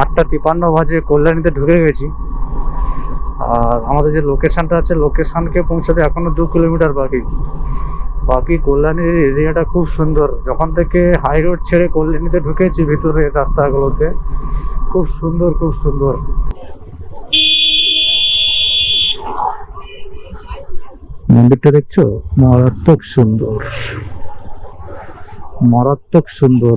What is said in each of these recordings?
আটটা তিপান্ন বাজে কল্যাণীতে ঢুকে গেছি। আর আমাদের যে লোকেশনটা আছে লোকেশনকে পৌঁছাতে এখনও দু কিলোমিটার বাকি। বাকি কল্যাণীর এরিয়াটা খুব সুন্দর। যখন থেকে হাই রোড ছেড়ে কল্যাণীতে ঢুকেছি ভিতরে রাস্তাগুলোতে, খুব সুন্দর খুব সুন্দর। মন্দিরটা দেখছ? মারাত্মক সুন্দর। মারাত্মক সুন্দর।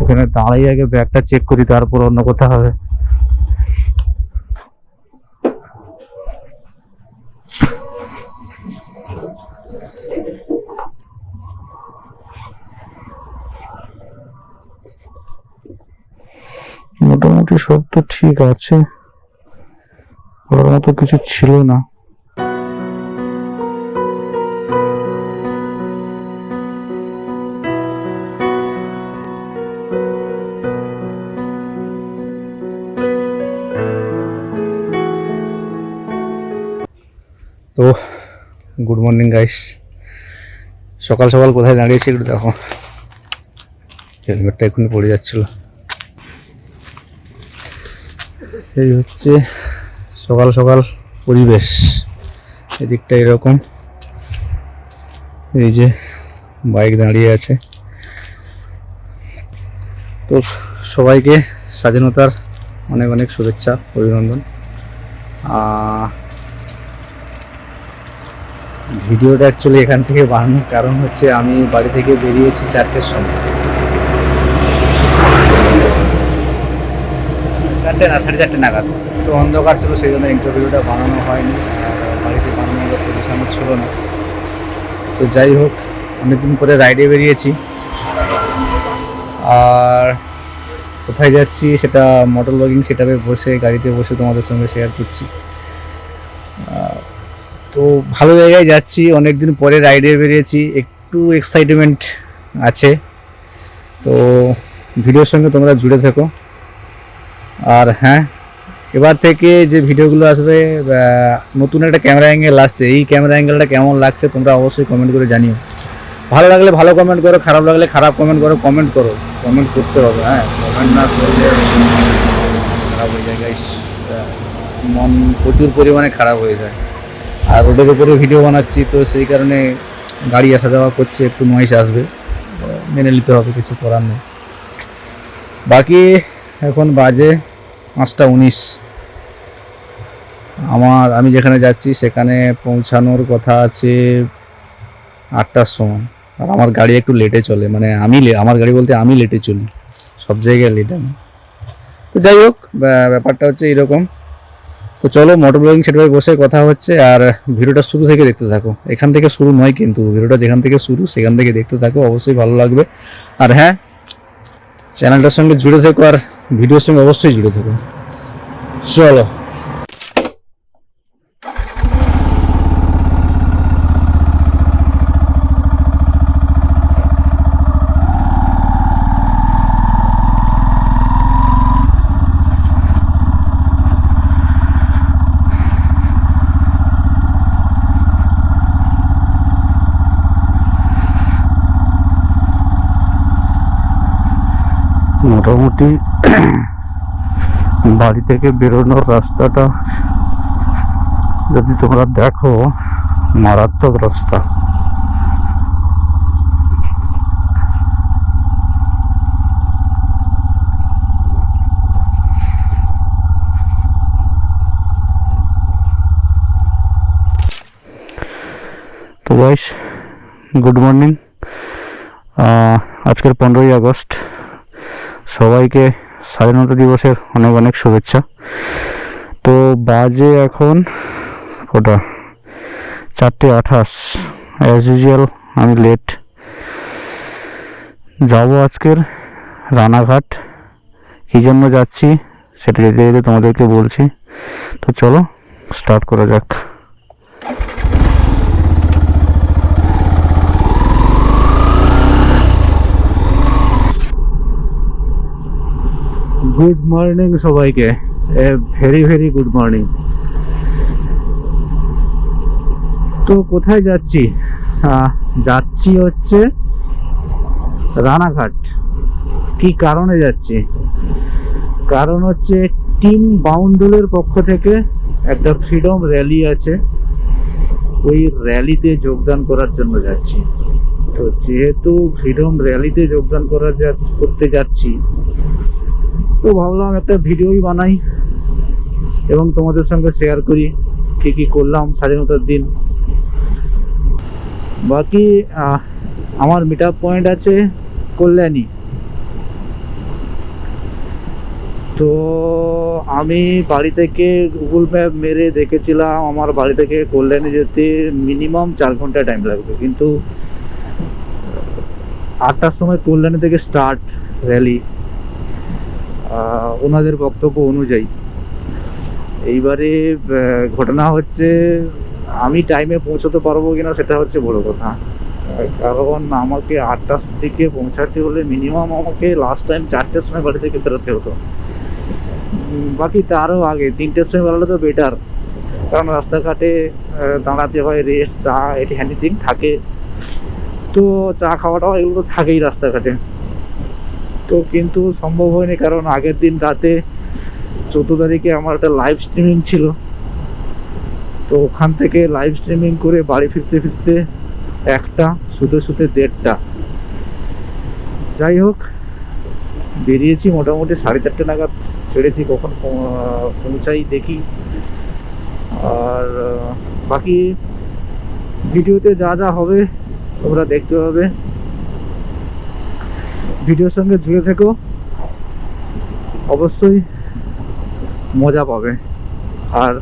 এখানে দাঁড়িয়ে আগে ব্যাগটা চেক করি, তারপর অন্য কথা হবে। মোটামুটি সব তো ঠিক আছে। ওর মতো কিছু ছিল না। গুড মর্নিং গাইস সকাল সকাল কোথায় দাঁড়িয়েছি একটু দেখো। হেলমেটটা এখনই পড়ে যাচ্ছিল। এই হচ্ছে সকাল সকাল পরিবেশ। এদিকটা এরকম। এই যে বাইক দাঁড়িয়ে আছে। তো সবাইকে স্বাধীনতার অনেক অনেক শুভেচ্ছা, অভিনন্দন। ভিডিওটা অ্যাকচুয়ালি এখান থেকে বানানোর কারণ হচ্ছে আমি বাড়ি থেকে বেরিয়েছি চারটের সময়। চারটে না, সাড়ে চারটে নাগাদ। তো অন্ধকার ছিল, সেই জন্য ইন্টারভিউটা বানানো হয়নি। বাড়িতে বানানো পজিশনও ছিল না। তো যাই হোক, অনেকদিন পরে রাইডে বেরিয়েছি। আর কোথায় যাচ্ছি সেটা মোটর লগিং সেটাপে বসে, গাড়িতে বসে তোমাদের সঙ্গে শেয়ার করছি। তো ভালো জায়গায় যাচ্ছি, অনেকদিন পরে রাইডে বেরিয়েছি, একটু এক্সাইটমেন্ট আছে। তো ভিডিওর সঙ্গে তোমরা জুড়ে থাকো। আর হ্যাঁ এবার থেকে যে ভিডিওগুলো আসবে নতুন একটা ক্যামেরা অ্যাঙ্গেল আসছে, এই ক্যামেরা অ্যাঙ্গেলটা কেমন লাগছে তোমরা অবশ্যই কমেন্ট করে জানিও। ভালো লাগলে ভালো কমেন্ট করো, খারাপ লাগলে খারাপ কমেন্ট করো কমেন্ট করো। কমেন্ট করতে হবে হ্যাঁ। কমেন্ট না করলে খারাপ হয়ে যায়। মন প্রচুর পরিমাণে খারাপ হয়ে যায়। আর রোডের উপরে ভিডিও বানাচ্ছি, তো সেই কারণে গাড়ি আসা যাওয়া করছে, একটু নয়েস আসবে। মেনে নিতে হবে, কিছু করার নেই। বাকি এখন বাজে পাঁচটা উনিশ। আমার, আমি যেখানে যাচ্ছি, সেখানে পৌঁছানোর কথা আছে আটটার সময়। আর আমার গাড়ি একটু লেটে চলে মানে আমি আমার গাড়ি বলতে আমি লেটে চলি। সব জায়গায় লেট আমি। তো যাই হোক ব্যাপারটা হচ্ছে এরকম। তো চলো মোটর ব্লগিং সেটাই বসে কথা হচ্ছে আর ভিডিওটা শুরু থেকে দেখতে থাকো। এখান থেকে শুরু নয় কিন্তু, ভিডিওটা যেখান থেকে শুরু সেখান থেকে দেখতে থাকো, অবশ্যই ভালো লাগবে। আর হ্যাঁ চ্যানেলটার সঙ্গে জুড়ে থেকো আর ভিডিওর সঙ্গে অবশ্যই জুড়ে থেকো। চলো। মোটামুটি বাড়ি থেকে বেরোনোর রাস্তাটা যদি তোমরা দেখো, মারাত্মক রাস্তা। তো গাইস গুড মর্নিং আজকের পনেরোই আগস্ট। সবাইকে স্বাধীনতা দিবসের অনেক অনেক শুভেচ্ছা। তো বাজে এখন কটা? চারটে আঠাশ। অ্যাজ ইউজুয়াল আমি লেট যাব আজকের রানাঘাট। কী জন্য যাচ্ছি সেটা যেতে যেতে তোমাদেরকে বলছি। তো চলো স্টার্ট করা যাক। গুড মর্নিং সবাইকে। A very very good morning তো কোথায় যাচ্ছি? যাচ্ছি হচ্ছে রানাঘাট। কি কারণে যাচ্ছি? কারণ হচ্ছে টিম বাউন্ডুলের পক্ষ থেকে একটা ফ্রিডম র্যালি আছে। ওই র্যালিতে যোগদান করার জন্য যাচ্ছি। তো যেহেতু ফ্রিডম র্যালিতে যোগদান করা করতে যাচ্ছি তো ভাবলাম একটা ভিডিওই বানাই এবং তোমাদের সঙ্গে শেয়ার করি, কি কি করলাম স্বাধীনতার দিন। বাকি আমার মিট পয়েন্ট আছে কল্যাণী। তো আমি বাড়ি থেকে গুগল ম্যাপ মেরে দেখেছিলাম, আমার বাড়ি থেকে কল্যাণী যেতে মিনিমাম চার ঘণ্টা টাইম লাগবে। কিন্তু আটটার সময় কল্যাণী থেকে স্টার্ট র্যালি ওনাদের বক্তব্য অনুযায়ী। এইবারে ঘটনা হচ্ছে, আমি টাইমে পৌঁছতে পারব কিনা সেটা হচ্ছে বড় কথা। কারণ আমাকে আটটার দিকে পৌঁছাতে হলে মিনিমাম আমাকে লাস্ট টাইম চারটের সময় বাড়ি থেকে বেরোতে হতো। বাকি তারও আগে, তিনটের সময় বেরোলে তো বেটার কারণ রাস্তাঘাটে দাঁড়াতে হয় রেস্ট চা, এটি হ্যান্ডিথিং থাকে। তো চা খাওয়াটাও এগুলো তো থাকেই রাস্তাঘাটে। তো কিন্তু সম্ভব হয়নি, কারণ আগের দিন রাতে চোদ্দ তারিখে আমার একটা লাইভ স্ট্রিমিং ছিল। তো ওখান থেকে লাইভ স্ট্রিমিং করে বাড়ি ফিরতে ফিরতে একটা, শুতে শুতে দেড়টা। যাই হোক, বেরিয়েছি মোটামুটি সাড়ে চারটে নাগাদ, ছেড়েছি কখন পৌঁছাই দেখি। আর, বাকি ভিডিওতে যা যা হবে তোমরা দেখতে পাবে। ভিডিওর সঙ্গে জুড়ে থেকো। অবশ্যই মজা পাবে। আর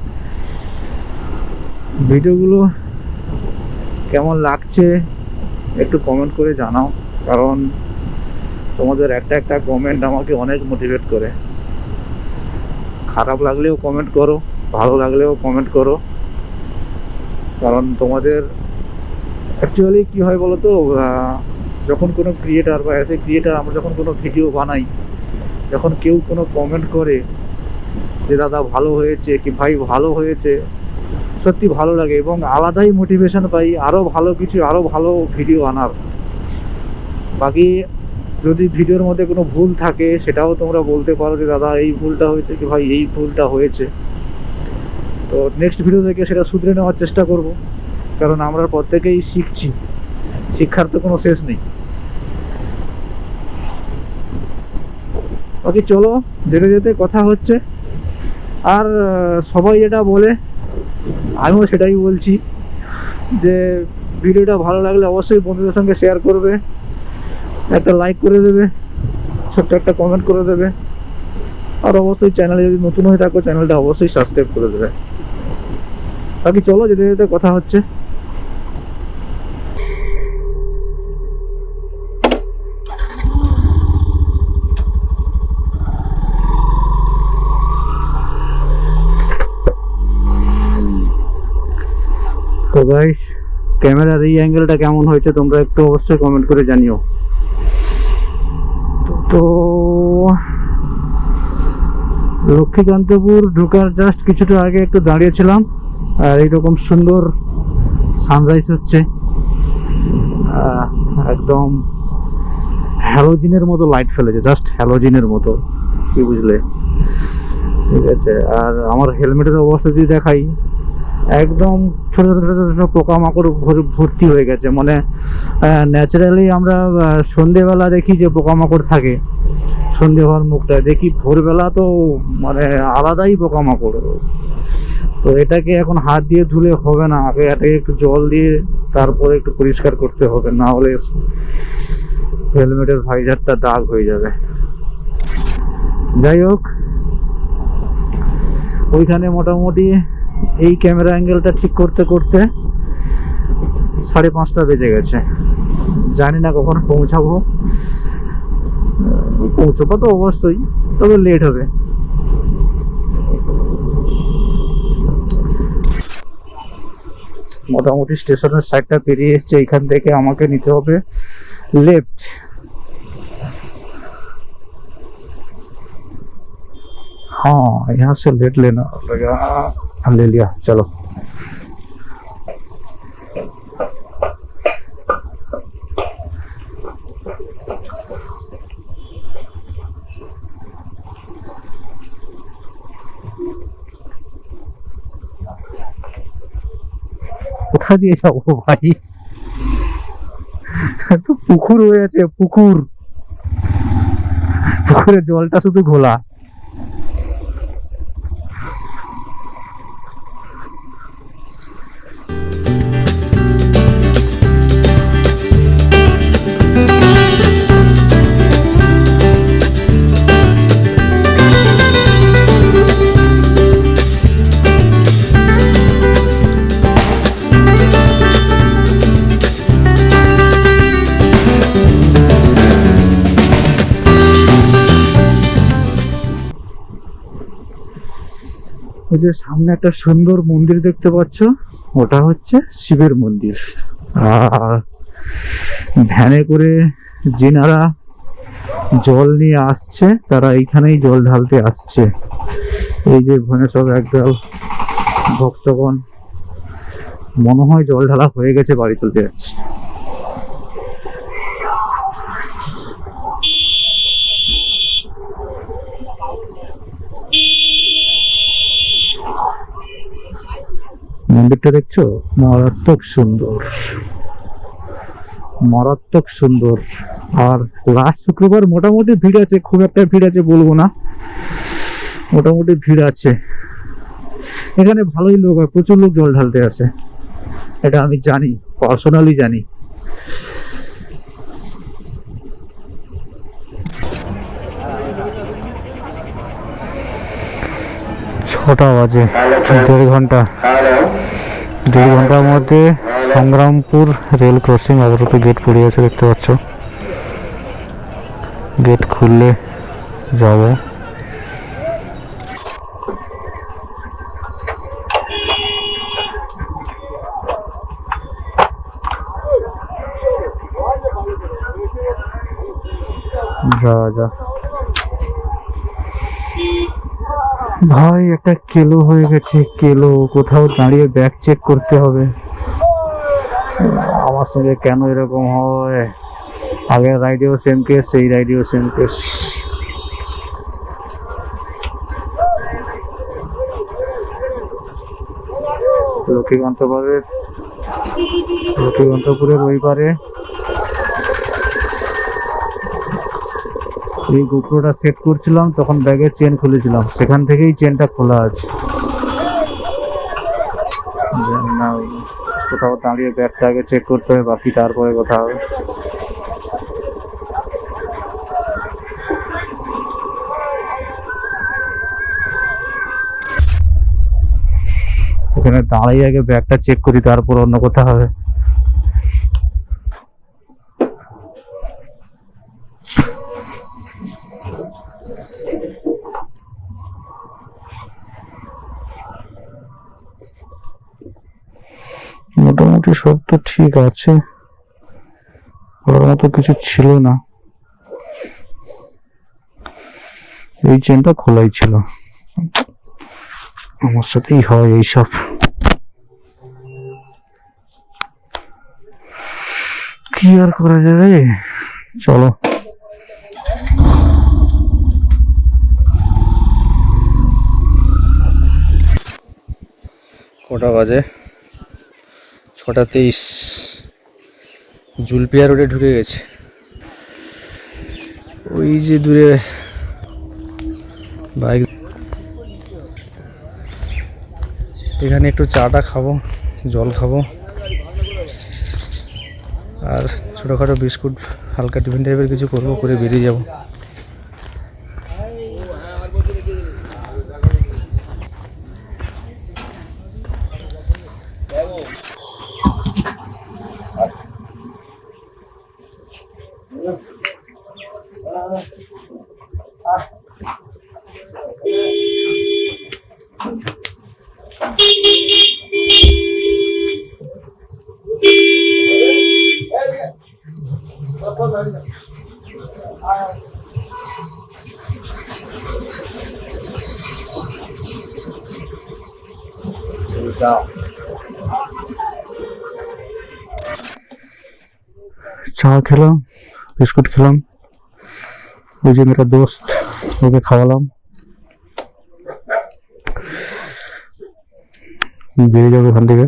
ভিডিওগুলো কেমন লাগছে একটু কমেন্ট করে জানাও, কারণ তোমাদের একটা একটা কমেন্ট আমাকে অনেক মোটিভেট করে। খারাপ লাগলেও কমেন্ট করো, ভালো লাগলেও কমেন্ট করো। কারণ তোমাদের অ্যাকচুয়ালি কি হয় বলো তো যখন কোনো ক্রিয়েটার বা অ্যাজ এ ক্রিয়েটার আমরা যখন কোনো ভিডিও বানাই, যখন কেউ কোনো কমেন্ট করে যে দাদা ভালো হয়েছে কি ভাই ভালো হয়েছে, সত্যি ভালো লাগে এবং আলাদাই মোটিভেশন পাই আরও ভালো কিছু আরও ভালো ভিডিও আনার। বাকি যদি ভিডিওর মধ্যে কোনো ভুল থাকে, সেটাও তোমরা বলতে পারো যে দাদা এই ভুলটা হয়েছে কি ভাই এই ভুলটা হয়েছে। তো নেক্সট ভিডিও থেকে সেটা শুধরে নেওয়ার চেষ্টা করব, কারণ আমরা প্রত্যেকেই শিখছি। শিক্ষার তো কোনো শেষ নেই। বাকি চলো, যেতে যেতে কথা হচ্ছে। আর সবাই যেটা বলে, আমিও সেটাই বলছি যে, ভিডিওটা ভালো লাগলে অবশ্যই বন্ধুদের সঙ্গে শেয়ার করবে, একটা লাইক করে দেবে, ছোট্ট একটা কমেন্ট করে দেবে। আর অবশ্যই চ্যানেলে যদি নতুন হয়ে থাকো চ্যানেলটা অবশ্যই সাবস্ক্রাইব করে দেবে। বাকি চলো, যেতে যেতে কথা হচ্ছে। তো গাইস ক্যামেরার এই অ্যাঙ্গেলটা কেমন হয়েছে তোমরা একটু অবশ্যই কমেন্ট করে জানিও। তো- লক্ষ্মীকান্তপুর ঢোকার জাস্ট কিছুটা আগে একটু দাঁড়িয়েছিলাম, আর এইরকম সুন্দর সানরাইজ হচ্ছে। একদম হ্যালোজিনের মতো লাইট ফেলেছে জাস্ট হ্যালোজিনের মতো, কি বুঝলে? ঠিক আছে, আর আমার হেলমেটের অবস্থা যদি দেখাই একদম ছোট ছোট ছোট ছোট পোকামাকড় ভর- ভর্তি হয়ে গেছে। মানে ন্যাচারালি আমরা সন্ধেবেলা দেখি যে পোকামাকড় থাকে। সন্ধে হওয়ার মুখটা দেখি ভোরবেলা তো মানে আলাদাই পোকামাকড়। তো এটাকে এখন হাত দিয়ে ধুলে হবে না, আগে এটাকে একটু জল দিয়ে তারপরে একটু পরিষ্কার করতে হবে, না হলে হেলমেটের ভাইজারটা দাগ হয়ে যাবে। যাই হোক, ওইখানে মোটামুটি এই ক্যামেরা অ্যাঙ্গেলটা ঠিক করতে করতে সাড়ে পাঁচটা বেজে গেছে জানি না কখন পৌঁছাবো আহ, পৌঁছবো তো অবশ্যই তবে লেট হবে মোটামুটি স্টেশনের সাইডটা পেরিয়ে এসছে এখান থেকে আমাকে নিতে হবে লেফট हाँ यहाँ से लेट लेना लगा আলহামদুলিল্লাহ চলো। কোথা দিয়ে যাব ভাই? পুকুর হয়ে আছে পুকুর। পুকুরের জলটা শুধু ঘোলা। ওই যে সামনে একটা সুন্দর মন্দির দেখতে পাচ্ছ, ওটা হচ্ছে শিবের মন্দির। আর ভ্যানে করে যেনারা জল নিয়ে আসছে, তারা এইখানেই জল ঢালতে আসছে। এই যে ওখানে সব একদল ভক্তগণ, মনে হয় জল ঢালা হয়ে গেছে, বাড়ি চলতে যাচ্ছে। মন্দিরটা দেখছ? মারাত্মক সুন্দর। মারাত্মক সুন্দর। আর লাস্ট শুক্রবার মোটামুটি ভিড় আছে, খুব একটা ভিড় আছে বলব না। মোটামুটি ভিড় আছে। এখানে ভালোই লোক হয়, প্রচুর লোক জল ঢালতে আসে। এটা আমি জানি, পার্সোনালি জানি। ছটা বাজে, দেড় ঘণ্টা। দেড় ঘণ্টার মধ্যে সংগ্রামপুর রেল ক্রসিং অবরত গেট পড়ে আছে দেখতে পাচ্ছ। গেট খুললে যাব। যা যা। ভাই, একটা কেলো হয়ে গেছে, কেলো। কোথাও দাঁড়িয়ে ব্যাগ চেক করতে হবে। আমার সঙ্গে কেন এরকম হয়? আগের রাইডেও সেম কেস সেই রাইডেও সেম কেস লক্ষ্মীকান্তপুরের লক্ষ্মীকান্তপুরের ওই পারে এই গোপ্রোটা সেট করছিলাম, তখন ব্যাগের চেন খুলেছিলাম। সেখান থেকেই চেনটা খোলা আছে। না কোথাও দাঁড়িয়ে ব্যাগটা আগে চেক করতে হবে, বাকি তারপরে কথা হবে। এখানে দাঁড়িয়ে আগে ব্যাগটা চেক করি, তারপর অন্য কথা হবে। মোটামুটি সব তো ঠিক আছে। ওর মতো কিছু ছিল না। এই চেনটা খোলাই ছিল। আমার সাথেই হয় এইসব। কি আর করা যাবে? চলো। কটা বাজে? ছটা তেইশ। জুলপিয়া রোডে ঢুকে গেছে। ওই যে দূরে বাইক। এখানে একটু চাটা খাব, জল খাব। আর ছোটোখাটো বিস্কুট, হালকা টিফিন টাইপের কিছু করব, করে বেরিয়ে যাব। চা খেলাম বিস্কুট খেলাম ওই যে দোস্ত, ওকে খাওয়ালাম। বেরিয়ে যাব ওখান থেকে।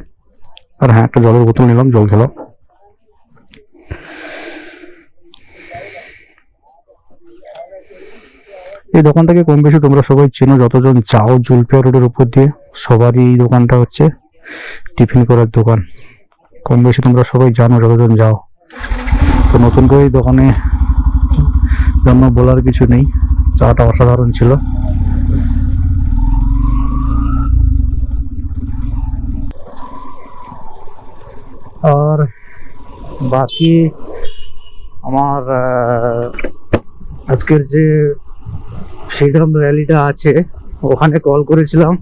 আর হ্যাঁ একটা জলের বোতল নিলাম, জল খেলাম এই দোকানটাকে কম বেশি তোমরা সবাই চেনো, যতজন যাও জুলপিয়া রোডের উপর দিয়ে, সবারই এই দোকানটা হচ্ছে টিফিন করার দোকান। কম বেশি তোমরা সবাই জানো, যতজন যাও। তো নতুন করে দোকানে জন্য বলার কিছু নেই। চাটা অসাধারণ ছিল। আর বাকি আমার আজকের যে ফ্রিডম র্যালিটা আছে, ওখানে কল করেছিলাম।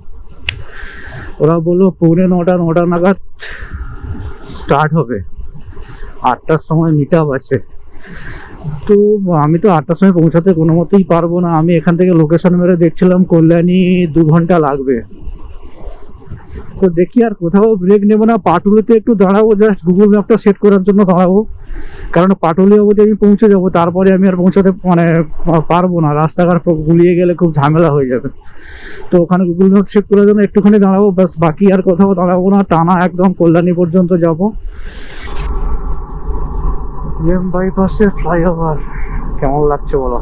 ওরা বলল, পৌনে নটা নটা নাগাদ স্টার্ট হবে। আটটার সময় মিট আছে। তো আমি তো আটটার সময় পৌঁছাতে কোনো মতেই পারব না। আমি এখান থেকে লোকেশন মেরে দেখছিলাম, কল্যাণী দু ঘণ্টা লাগবে। তো দেখি আর কোথাও ব্রেক নেব না। পাটুলিতে একটু দাঁড়াবো জাস্ট গুগল ম্যাপটা সেট করার জন্য দাঁড়াবো। কারণ পাটুলি অবধি আমি পৌঁছে যাব, তারপরে আমি আর পৌঁছাতে মানে পারব না। রাস্তাঘাট গুলিয়ে গেলে খুব ঝামেলা হয়ে যাবে। তো ওখানে গুগল ম্যাপ সেট করার জন্য একটুখানি দাঁড়াবো, ব্যাস বাকি আর কোথাও দাঁড়াবো না। টানা একদম কল্যাণী পর্যন্ত যাব। এম বাইপাসের ফ্লাইওভার কেমন লাগছে বলো?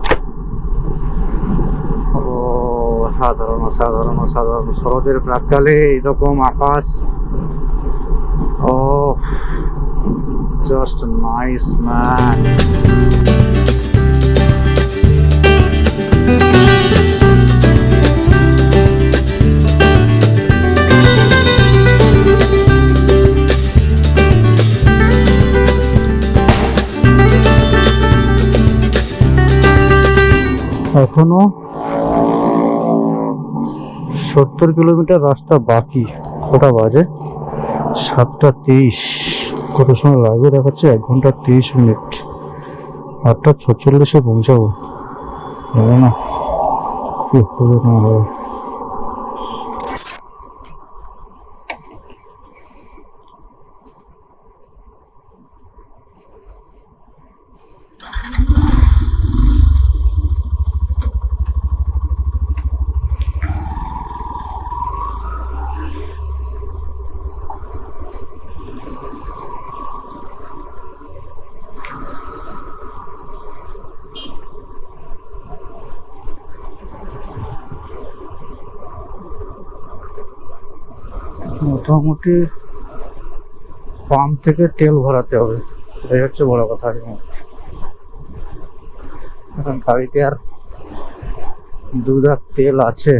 ও, সাধারণ সাধারণ সাধারণ শরতের প্রাককালে এরকম আকাশ ও জাস্ট নাইস ম্যান এখনও সত্তর কিলোমিটার রাস্তা বাকি। কটা বাজে? সাতটা তেইশ কত সময় লাগবে দেখাচ্ছে? এক ঘণ্টা তেইশ মিনিট। আটটা ছচল্লিশে পৌঁছাবো। না। কি হবে না হবে মোটামুটি পাম্প থেকে তেল ভরাতে হবে। এটাই হচ্ছে বড় কথা এখন গাড়িতে আর দু দাগ তেল আছে।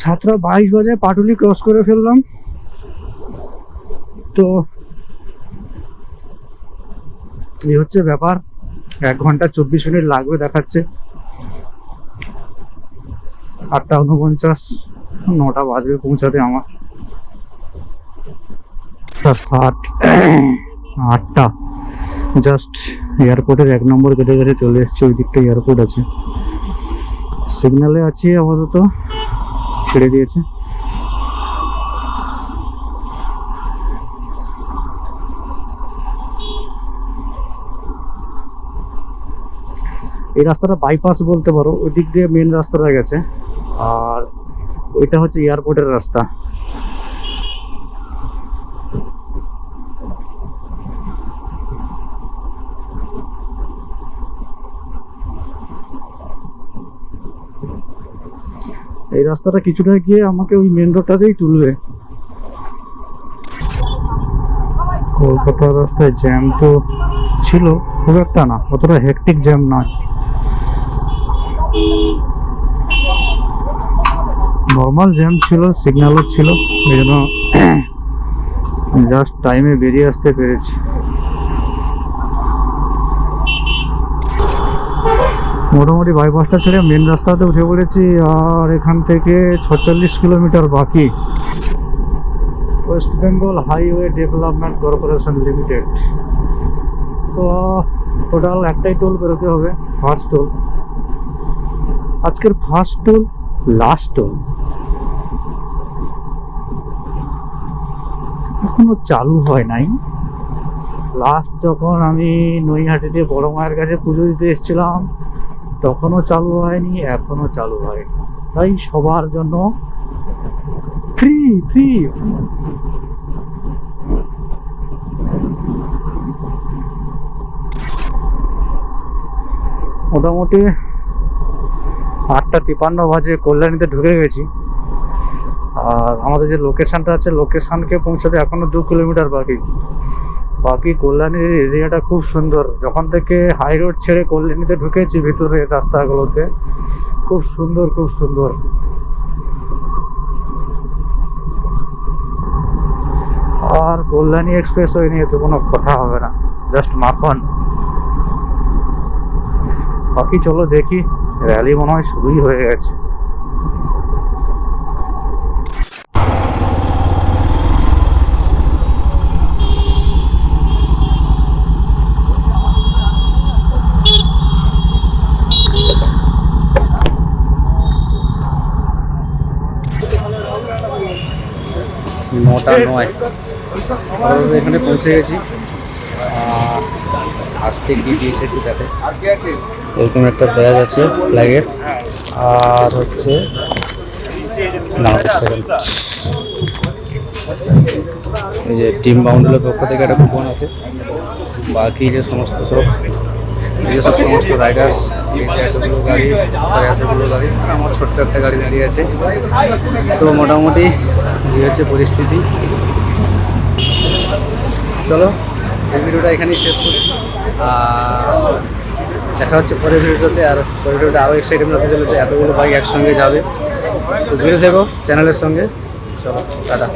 সাতটা বাইশ বাজে পাটুলি ক্রস করে ফেললাম। তো এই হচ্ছে ব্যাপার। এক ঘণ্টা চব্বিশ মিনিট লাগবে দেখাচ্ছে। আটটা উনপঞ্চাশ, নটা বাজবে পৌঁছাতে আমার। ষাট, আটটা। জাস্ট এয়ারপোর্টের এক নম্বর গেটে গেটে চলে এসছে, ওই দিকটা এয়ারপোর্ট আছে। সিগন্যালে আছি আপাতত, ছেড়ে দিয়েছে। এই রাস্তাটা বাইপাস বলতে পারো ওই দিক দিয়ে মেন রাস্তাটা গেছে। আর ওইটা হচ্ছে এয়ারপোর্টের রাস্তা। এই রাস্তাটা কিছুটা গিয়ে আমাকে ওই মেন রোডটাতেই তুলবে। কলকাতার রাস্তায় জ্যাম তো ছিল, খুব একটা না, অতটা হেকটিক জ্যাম নয়। নর্মাল জ্যাম ছিল সিগন্যালও ছিল, এই জন্য জাস্ট টাইমে বেরিয়ে আসতে পেরেছি। মোটামুটি বাইপাসটা ছেড়ে মেন রাস্তাতে উঠে পড়েছি, আর এখান থেকে ছচল্লিশ কিলোমিটার বাকি। West Bengal highway development corporation limited তো টোটাল একটাই টোল বেরোতে হবে ফার্স্ট টোল আজকের ফার্স্ট টোল লাস্ট টোল এখনও চালু হয় নাই। লাস্ট যখন আমি নৈহাটিতে বড় মায়ের কাছে পুজো দিতে এসেছিলাম, তখনও চালু হয়নি এখনও চালু হয়নি তাই সবার জন্য ফ্রি ফ্রি মোটামুটি আটটা তিপান্ন বাজে কল্যাণীতে ঢুকে গেছি। আর আমাদের যে লোকেশানটা আছে লোকেশানকে পৌঁছাতে এখনও দু কিলোমিটার বাকি। বাকি কল্যাণীর এরিয়াটা খুব সুন্দর। যখন থেকে হাই রোড ছেড়ে কল্যাণীতে ঢুকেছি ভিতরে, রাস্তাগুলোতে, খুব সুন্দর খুব সুন্দর। আর কল্যাণী এক্সপ্রেস ওই নিয়ে তো কোনো কথা হবে না। জাস্ট মাখন। বাকি চলো দেখি। র্যালি মনে হয় শুরুই হয়ে গেছে। নটা নয়। এখানে পৌঁছে গেছি। আসতে গিয়ে দিয়েছে একটু দেখে। এরকম একটা ব্যাগ আছে ফ্ল্যাগের আর হচ্ছে না এক এই যে টিম বাউন্ডারের পক্ষ থেকে একটা কুপন আছে। বাকি যে সমস্ত সব এই যে সব সমস্ত রাইডার্স এতগুলো গাড়ি এতগুলো গাড়ি আমার ছোট্ট একটা গাড়ি দাঁড়িয়ে আছে। তো মোটামুটি এই হচ্ছে পরিস্থিতি। চলো এই ভিডিওটা এখানেই শেষ করছি। দেখা হচ্ছে পরের ভিডিওতে আর পরের ভিডিওটা আরও এক্সাইটেড হতে চলেছে এতগুলো বাইক একসঙ্গে যাবে। তো ঘুরে দেখো চ্যানেলের সঙ্গে। চলো, টাটা।